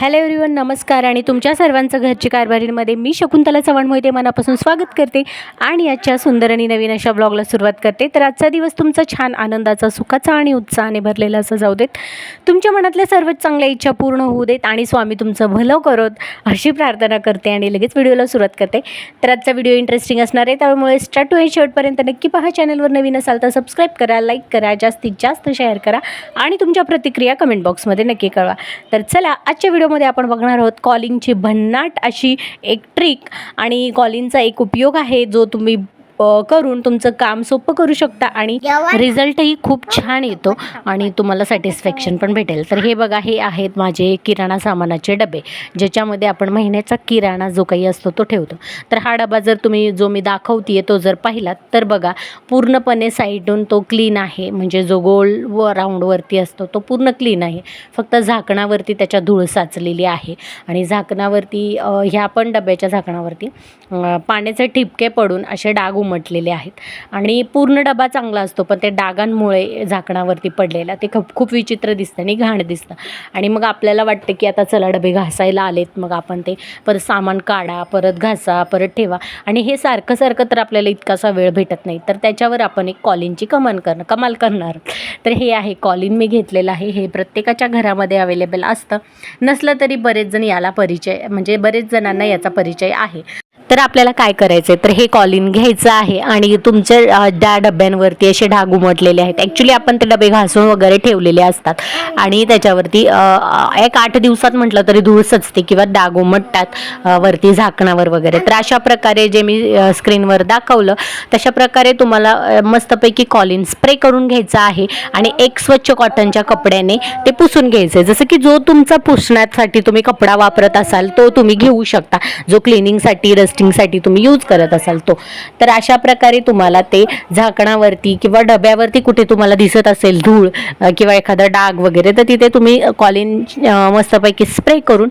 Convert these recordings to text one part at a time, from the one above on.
Hello everyone नमस्कार आणि तुमच्या सर्वांचं घरची कारभारीमध्ये मी शकुंतला चव्हाण मोहिते मनापासून स्वागत करते आणि आजच्या सुंदर आणि नवीन अशा ब्लॉगला सुरुवात करते. तर आजचा दिवस तुमचा छान आनंदाचा सुखाचा आणि उत्साहाने भरलेला असं जाऊ देत. तुमच्या मनातल्या सर्वच चांगल्या इच्छा पूर्ण होऊ देत आणि स्वामी तुमचं भलं करत अशी प्रार्थना करते आणि लगेच व्हिडिओला सुरुवात करते. तर आजचा व्हिडिओ इंटरेस्टिंग असणार आहे त्यामुळे स्टार्ट टू हे शेवटपर्यंत नक्की पहा. चॅनलवर नवीन असाल तर सबस्क्राईब करा लाईक करा जास्तीत जास्त शेअर करा आणि तुमच्या प्रतिक्रिया कमेंट बॉक्समध्ये नक्की कळवा. तर चला आजच्या व्हिडिओ व्हिडिओमध्ये आपण बघणार आहोत कॉलिंगची भन्नाट अशी एक ट्रिक आणि कॉलिंगचा एक उपयोग आहे जो तुम्ही करून तुमचं काम सोपं करू शकता आणि रिझल्टही खूप छान येतो आणि तुम्हाला सॅटिस्फॅक्शन पण भेटेल. तर हे बघा हे आहेत माझे किराणा सामानाचे डबे ज्याच्यामध्ये आपण महिन्याचा किराणा जो काही असतो तो ठेवतो. तर हा डबा जर तुम्ही जो मी दाखवते तो जर पाहिलात तर बघा पूर्णपणे साईडून तो क्लीन आहे. म्हणजे जो गोल व राऊंडवरती असतो तो पूर्ण क्लीन आहे. फक्त झाकणावरती त्याच्या धूळ साचलेली आहे आणि झाकणावरती ह्या पण डब्याच्या झाकणावरती पाण्याचे ठिपके पडून असे डाग उमटलेले आहेत. आणि पूर्ण डबा चांगला असतो पण ते डागांमुळे झाकणावरती पडलेला ते खूप खूप विचित्र दिसतं आणि घाण दिसतं. आणि मग आपल्याला वाटतं की आता चला डबे घासायला आलेत मग आपण ते परत सामान काढा परत घासा परत ठेवा. आणि हे सारखं सारखं तर आपल्याला इतकासा वेळ भेटत नाही. तर त्याच्यावर आपण एक कॉलिनची कमान करणं कमाल करणार. तर हे आहे कॉलिन मी घेतलेलं आहे. हे प्रत्येकाच्या घरामध्ये अवेलेबल असतं. नसलं तरी बरेच जण याला परिचय म्हणजे बरेच जणांना याचा परिचय आहे. तर आपल्याला काय करायचं आहे तर हे कॉलिन घ्यायचं आहे आणि तुमच्या ज्या त्या डब्यांवरती असे डाग उमटलेले आहेत. ॲक्च्युली आपण ते डबे घासून वगैरे ठेवलेले असतात. आणि त्याच्यावरती एक आठ दिवसात म्हटलं तरी धूळ सचते किंवा डाग उमटतात वरती झाकणावर वगैरे. तर अशा प्रकारे जे मी स्क्रीनवर दाखवलं तशा प्रकारे तुम्हाला मस्तपैकी कॉलिन स्प्रे करून घ्यायचा आहे आणि एक स्वच्छ कॉटनच्या कपड्याने ते पुसून घ्यायचं जसं की जो तुमचा पुसण्यासाठी तुम्ही कपडा वापरत असाल तो तुम्ही घेऊ शकता. जो क्लिनिंगसाठी डस्टिंगसाठी तुम्ही यूज करत असाल तो. तर अशा प्रकारे तुम्हाला ते झाकणावरती किंवा डब्यावरती कुठे तुम्हाला दिसत असेल धूळ किंवा एखादा डाग वगैरे तर तिथे तुम्ही कॉलिन मस्तपैकी स्प्रे करून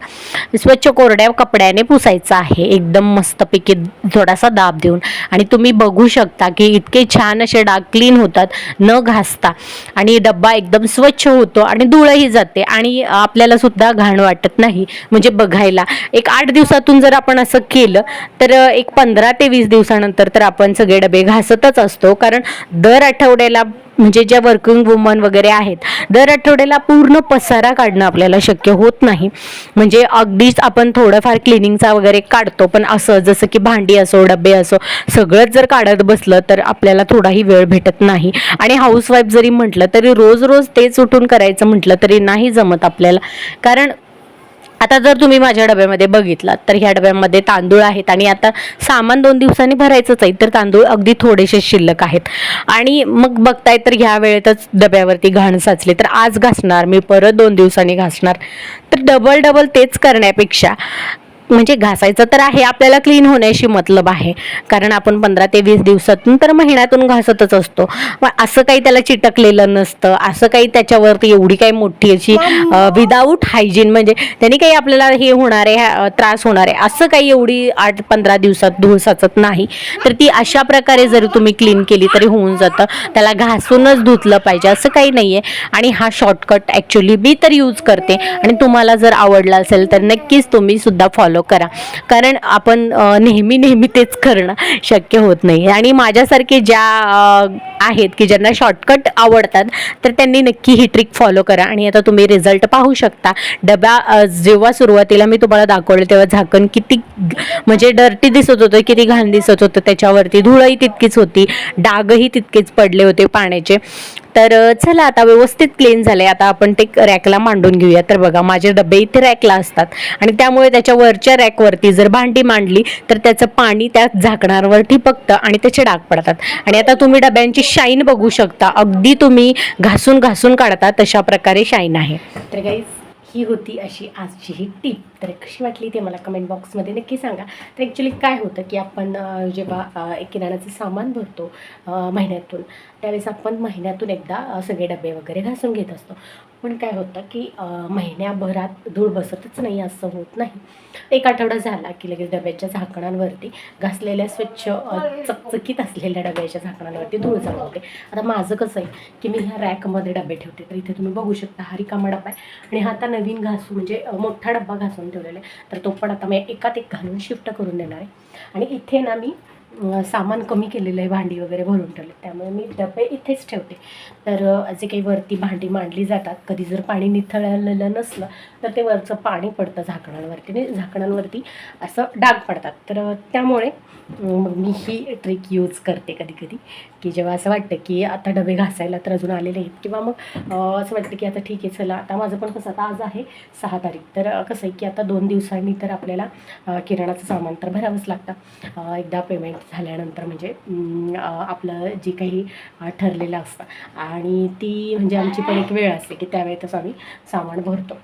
स्वच्छ कोरड्या कपड्याने पुसायचं आहे. एकदम मस्तपैकी थोडासा दाब देऊन. आणि तुम्ही बघू शकता की इतके छान असे डाग क्लीन होतात न घासता. आणि डब्बा एकदम स्वच्छ होतो आणि धुळही जाते. आणि आपल्याला सुद्धा घाण वाटत नाही. म्हणजे बघायला एक आठ दिवसातून जर आपण असं केलं तर एक पंधरा ते वीस दिवसानंतर तर आपण सगळे डबे घासतच असतो. कारण दर आठवड्याला म्हणजे ज्या वर्किंग वुमन वगैरे आहेत दर आठवड्याला पूर्ण पसारा काढणं आपल्याला शक्य होत नाही. म्हणजे अगदीच आपण थोडंफार क्लिनिंगचा वगैरे काढतो पण असं जसं की भांडी असो डबे असो सगळंच जर काढत बसलं तर आपल्याला थोडाही वेळ भेटत नाही. आणि हाऊसवाईफ जरी म्हटलं तरी रोज रोज तेच उठून करायचं म्हटलं तरी नाही जमत आपल्याला. कारण आता जर तुम्ही माझ्या डब्यामध्ये बघितलात तर ह्या डब्यामध्ये तांदूळ आहेत आणि आता सामान दोन दिवसांनी भरायचंच आहे तर तांदूळ अगदी थोडेसे शिल्लक आहेत. आणि मग बघताय तर ह्या वेळेतच डब्यावरती घाण साचले तर आज घासणार मी परत दोन दिवसांनी घासणार. तर डबल डबल तेच करण्यापेक्षा म्हणजे घासायचं तर आहे आपल्याला क्लीन होण्याशी मतलब आहे. कारण आपण पंधरा ते वीस दिवसातून तर महिन्यातून घासतच असतो. मग असं काही त्याला चिटकलेलं नसतं. असं काही त्याच्यावरती एवढी काही मोठी अशी विदाऊट हायजीन म्हणजे त्यांनी काही आपल्याला हे होणार आहे त्रास होणार आहे. असं काही एवढी आठ पंधरा दिवसात धूळ साचत नाही. तर ती अशा प्रकारे जर तुम्ही क्लीन केली तरी होऊन जातं. त्याला घासूनच धुतलं पाहिजे. असं काही नाही आहे आणि हा शॉर्टकट ॲक्च्युली मी तर यूज करते. आणि तुम्हाला जर आवडला असेल तर नक्कीच तुम्ही सुद्धा फॉलो फॉलो करा. कारण आपण नेहमी नेहमी तेच करणं शक्य होत नाही. आणि माझ्यासारखे ज्या आहेत की ज्यांना शॉर्टकट आवडतात तर त्यांनी नक्की ही ट्रिक फॉलो करा. आणि आता तुम्ही रिझल्ट पाहू शकता. डबा जेव्हा सुरुवातीला मी तुम्हाला दाखवलं तेव्हा झाकण किती म्हणजे डर्टी दिसत होतं किती घाण दिसत होतं त्याच्यावरती धुळही तितकीच होती. डागही तितकेच पडले होते पाण्याचे. तर चला आता व्यवस्थित क्लीन झाले आता आपण ते रॅकला मांडून घेऊया. तर बघा माझे डबे इथे रॅकला असतात. आणि त्यामुळे त्याच्या वरच्या रॅकवरती जर भांडी मांडली तर त्याचं पाणी त्या झाकणावर ठिपकतं आणि त्याचे डाग पडतात. आणि आता तुम्ही डब्यांची शाईन बघू शकता. अगदी तुम्ही घासून घासून काढता तशा प्रकारे शाईन आहे. तर गाईज ही होती अशी आजची ही टीप तर कशी वाटली ते मला कमेंट बॉक्समध्ये नक्की सांगा. तर ॲक्च्युली काय होतं की आपण जेव्हा एक किराणाचं सामान भरतो महिन्यातून त्यावेळेस आपण महिन्यातून एकदा सगळे डबे वगैरे घासून घेत असतो. पण काय होतं की महिन्याभरात धूळ बसतच नाही असं होत नाही. एक आठवडा झाला की लगेच डब्याच्या झाकणांवरती घासलेल्या स्वच्छ चकचकीत असलेल्या डब्याच्या झाकणांवरती धूळ जाणवते आता माझं कसं आहे की मी ह्या रॅकमध्ये डबे ठेवते तर इथे तुम्ही बघू शकता हा रिकामा डबा आहे. आणि हा आता नवीन घासू म्हणजे मोठा डब्बा घासून ठेवलेला आहे. तर तो पण आता मी एकात एक घालून शिफ्ट करून देणार आहे. आणि इथे ना मी सामान कमी केलेलं आहे भांडी वगैरे भरून ठेवले. त्यामुळे मी डबे इथेच ठेवते. तर जे काही वरती भांडी मांडली जातात कधी जर पाणी निथळलेलं नसलं तर ते वरचं पाणी पडतं झाकणांवरती. आणि झाकणांवरती असं डाग पडतात. तर त्यामुळे मग मी ही ट्रिक यूज करते कधी कधी की जेव्हा असं वाटतं की आता डबे घासायला तर अजून आलेले आहेत किंवा मग असं वाटतं की आता ठीक आहे चला आता माझं पण कसं आता आज आहे सहा तारीख. तर कसं आहे की आता दोन दिवसांनी तर आपल्याला किराणाचं सामान तर भरावंच लागतं. एकदा पेमेंट झाल्यानंतर म्हणजे आपलं जे काही ठरलेलं असतं. आणि ती म्हणजे आमची पण एक वेळ असते की त्यावेळेतच आम्ही सामान भरतो.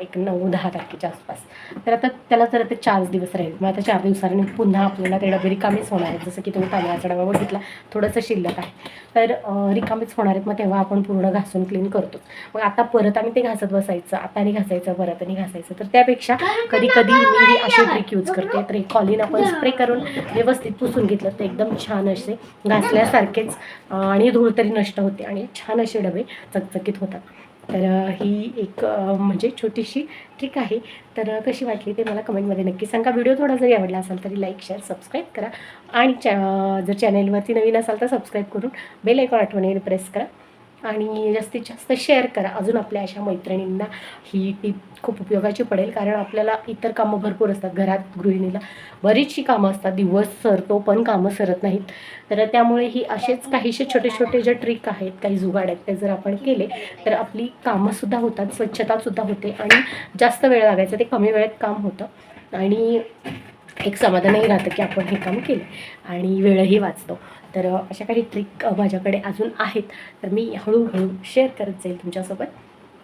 एक नऊ दहा तारखेच्या आसपास. तर आता त्याला तर आता चार दिवस राहील मग आता चार दिवसांनी पुन्हा आपल्याला ते डबे रिकामीच होणार आहेत. जसं की तुम्ही तांदळाचा डबा बघितला थोडंसं शिल्लक आहे. तर रिकामीच होणार आहेत. मग तेव्हा आपण पूर्ण घासून क्लीन करतो. मग आता परत आम्ही ते घासत बसायचं. आता आणि घासायचं परत आणि घासायचं. तर त्यापेक्षा कधी कधी मी ही अशी ट्रिक यूज करते. तर एक कॉलिन आपण स्प्रे करून व्यवस्थित पुसून घेतलं तर एकदम छान असे घासल्यासारखेच आणि धूळ तरी नष्ट होते आणि छान असे डबे चकचकीत होतात. तर ही एक म्हणजे छोटीशी ट्रिक आहे. तर कशी वाटली ते मला कमेंटमध्ये नक्की सांगा. व्हिडिओ थोडा जरी आवडला असेल तरी लाईक शेअर सबस्क्राईब करा. आणि चॅ जर चॅनेलवरती नवीन असाल तर सबस्क्राईब करून बेल आयकॉन आठवणीने प्रेस करा. आणि जास्तीत जास्त शेअर करा. अजून आपल्या अशा मैत्रिणींना ही टीप खूप उपयोगाची पडेल. कारण आपल्याला इतर कामं भरपूर असतात. घरात गृहिणीला बरीचशी कामं असतात. दिवस सरतो पण कामं सरत नाहीत. तर त्यामुळे ही असेच काहीसे छोटे छोटे जे ट्रिक आहेत काही जुगाड आहेत ते जर आपण केले तर आपली कामंसुद्धा होतात. स्वच्छतासुद्धा होते आणि जास्त वेळ लागायचा. ते कमी वेळेत काम होतं. आणि एक समाधानही राहतं की आपण हे काम केले आणि वेळही वाचतो. तर अशा काही ट्रिक माझ्याकडे अजून आहेत. तर मी हळूहळू शेअर करत जाईल तुमच्यासोबत.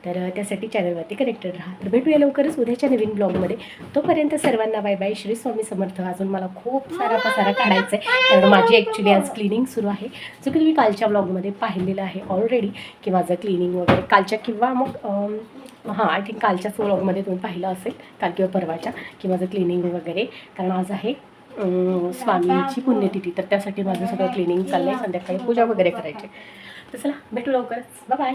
तर त्यासाठी चॅनलवरती कनेक्टेड राहा. तर भेटूया लवकरच उद्याच्या नवीन ब्लॉगमध्ये तोपर्यंत सर्वांना बाय बाय श्री स्वामी समर्थ. अजून मला खूप सारा पसारा काढायचा आहे कारण माझी ॲक्च्युली आज क्लिनिंग सुरू आहे. जो की तुम्ही कालच्या ब्लॉगमध्ये पाहिलेलं आहे ऑलरेडी की माझं क्लिनिंग वगैरे कालच्या किंवा मग हां आय थिंक कालच्याच ब्लॉगमध्ये तुम्ही पाहिलं असेल. काल किंवा परवाच्या. की माझं क्लिनिंग वगैरे. कारण आज आहे स्वामीची पुण्यतिथी. तर त्यासाठी माझं सगळं क्लिनिंग चाललं आहे संध्याकाळी पूजा वगैरे करायची. तर चला भेटू लवकरच. बाय